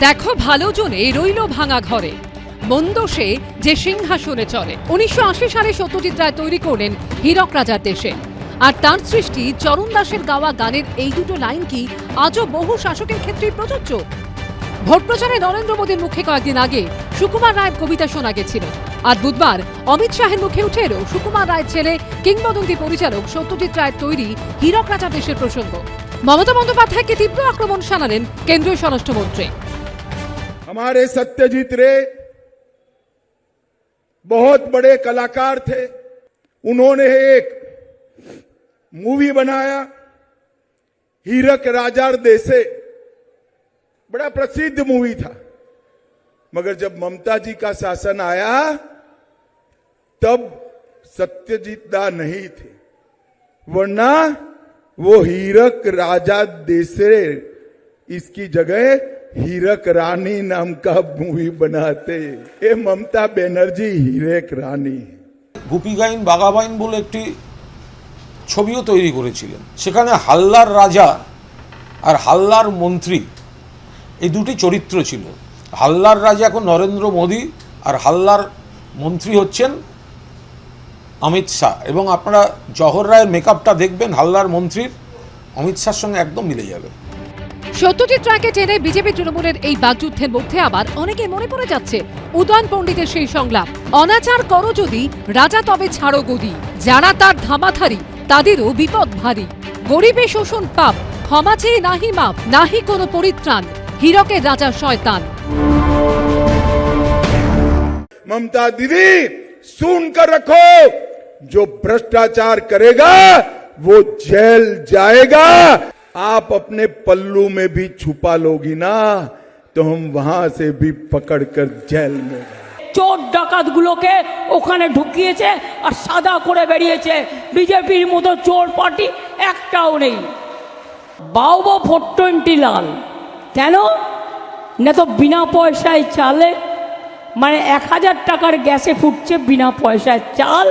দেখো ভালো জনে রইল ভাঙা ঘরে। মন্দ সে যে সিংহাসনে চলে উনিশশো আশি সালে সত্যজিৎ রায় তৈরি করলেন হীরক রাজার দেশে। আর তার সৃষ্টি চরণ দাসের গাওয়া গানের এই দুটো লাইন কি আজও বহু শাসকের ক্ষেত্রেই প্রযোজ্য? ভোট প্রচারে নরেন্দ্র মোদীর মুখে কয়েকদিন আগে সুকুমার রায়ের কবিতা শোনা গেছিল। আর বুধবার অমিত শাহের মুখে উঠে এলো সুকুমার রায়ের ছেলে কিংবদন্তি পরিচালক সত্যজিৎ রায়ের তৈরি হীরক রাজা দেশের প্রসঙ্গ। মমতা বন্দ্যোপাধ্যায়কে তীব্র আক্রমণ শানালেন কেন্দ্রীয় স্বরাষ্ট্রমন্ত্রী। हमारे सत्यजीत रे बहुत बड़े कलाकार थे। उन्होंने एक मूवी बनाया, हीरक राजार देसे। बड़ा प्रसिद्ध मूवी था। मगर जब ममता जी का शासन आया, तब सत्यजीत दा नहीं थे। वरना वो हीरक राजा देसरे इसकी जगह हीरक रानी नाम का मूवी बनाते ये ममता बनर्जी हीरक रानी है গুপিগাইন বাগাবাইন বলে একটি ছবিও তৈরি করেছিলেন সেখানে হাল্লার রাজা আর হাল্লার মন্ত্রী এই দুটি চরিত্র ছিল হাল্লার রাজা এখন নরেন্দ্র মোদী আর হাল্লার মন্ত্রী হচ্ছেন অমিত শাহ এবং আপনারা জহর রায়ের মেকআপটা দেখবেন হাল্লার মন্ত্রীর অমিত শাহর সঙ্গে একদম মিলে যাবে সত্যজিৎ রায়কে টেনে বিজেপি তৃণমূলের এই বাকযুদ্ধের মধ্যে আবার অনেকে মনে পড়ে যাচ্ছে উদয়ন পণ্ডিতের সেই সংলাপ অনাচার করো যদি রাজা তবে ছাড়ো গদি যারা তার ধামাধারি তাদেরও বিপদ ভারী গরিবে শোষণ পাপ ক্ষমা চেয়ে নাহি মাপ নাহি কোনো পরিত্রাণ হীরকের রাজা শয়তান ममता दीदी सुन कर रखो जो भ्रष्टाचार करेगा वो जेल जाएगा आप अपने पल्लू में भी छुपा लोगी ना तो हम वहां से भी पकड़ कर जेल में जाएंगे। চোর ডাকাতগুলোকে ওখানে ঢুকিয়েছে আর সাদা করে বেরিয়েছে বিজেপির মতো চোর পার্টি একটাও নেই বাউবা ফোর টোয়েন্টি লাল কেন না তো বিনা পয়সায় চালে মানে এক হাজার টাকার গ্যাসে ফুটছে বিনা পয়সায় চাল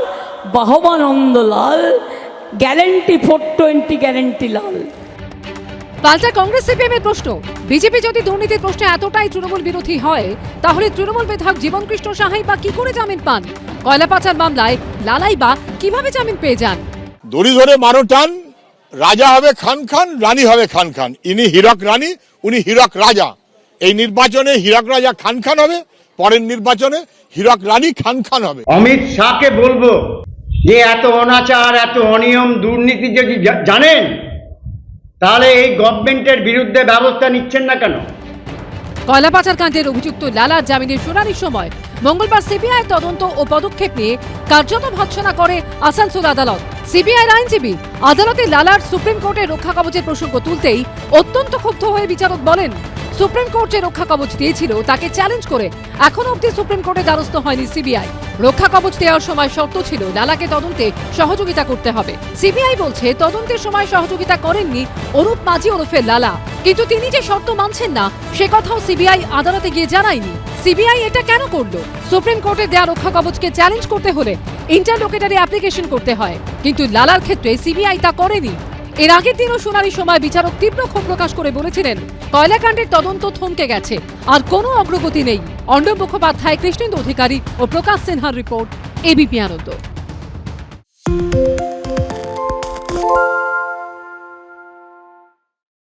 বাহবানন্দ লাল গ্যারেন্টি ফোর টোয়েন্টি গ্যারেন্টি লাল পাল্টা কংগ্রেস সিপিএম এর প্রশ্ন। বিজেপি যদি দুর্নীতির প্রশ্নে এতটাই তৃণমূল বিরোধী হয় তাহলে তৃণমূল বিধায়ক জীবন কৃষ্ণ সাহাই বা কি করে জামিন পান? কয়লা পাচার মামলায় লালাই বা কীভাবে জামিন পেয়ে যান? দড়ি ধরে মারো টান রাজা হবে খান খান রানী হবে খান খান। ইনি হীরক রানী উনি হীরক রাজা। এই নির্বাচনে হীরক রাজা খান খান হবে পরের নির্বাচনে হীরক রানী খান খান হবে। অমিত শাহকে বলব যে এত অনাচার এত অনিয়ম দুর্নীতি যদি জানেন তাহলে এই গভর্নমেন্টের বিরুদ্ধে ব্যবস্থা নিচ্ছেন না কেন? কয়লা পাচার কাণ্ডের অভিযুক্ত লালা জামিনের শুনানির সময় মঙ্গলবার সিবিআই তদন্ত ও পদক্ষেপ নিয়ে কার্যত ভৎসনা করে আসানসোল আদালত। সিবিআই আইনজীবী আদালতে লালার সুপ্রিম কোর্টে রক্ষা কবচের প্রসঙ্গ তুলতেই অত্যন্ত ক্ষুব্ধ হয়ে বিচারক বলেন সুপ্রিম কোর্ট যে রক্ষা কবচ দিয়েছিল, তাকে চ্যালেঞ্জ করে এখনও অব্দি সুপ্রিম কোর্টে দ্বারস্থ হয়নি সিবিআই। রক্ষা কবচ দেওয়ার সময় শর্ত ছিল, লালাকে তদন্তে সহযোগিতা করতে হবে। সিবিআই বলছে, তদন্তের সময় সহযোগিতা করেননি অরূপ মাঝি ওরফে লালা। কিন্তু তিনি যে শর্ত মানছেন না, সে কথাও সিবিআই আদালতে গিয়ে জানায়নি। সিবিআই এটা কেন করল? সুপ্রিম কোর্টে দেয়া রক্ষা কবচকে চ্যালেঞ্জ করতে হলে ইন্টারলোকেটারি অ্যাপ্লিকেশন করতে হয়। কিন্তু লালার ক্ষেত্রে সিবিআই তা করেনি। এর আগের দিনও শুনানির সময় বিচারক তীব্র ক্ষোভ প্রকাশ করে বলেছিলেন, কয়লাকাণ্ডের তদন্ত থমকে গেছে, আর কোনো অগ্রগতি নেই। অন্ডব মুখোপাধ্যায়, কৃষ্ণেন্দু অধিকারী ও প্রকাশ সিনহার রিপোর্ট এবিপি আনন্দ।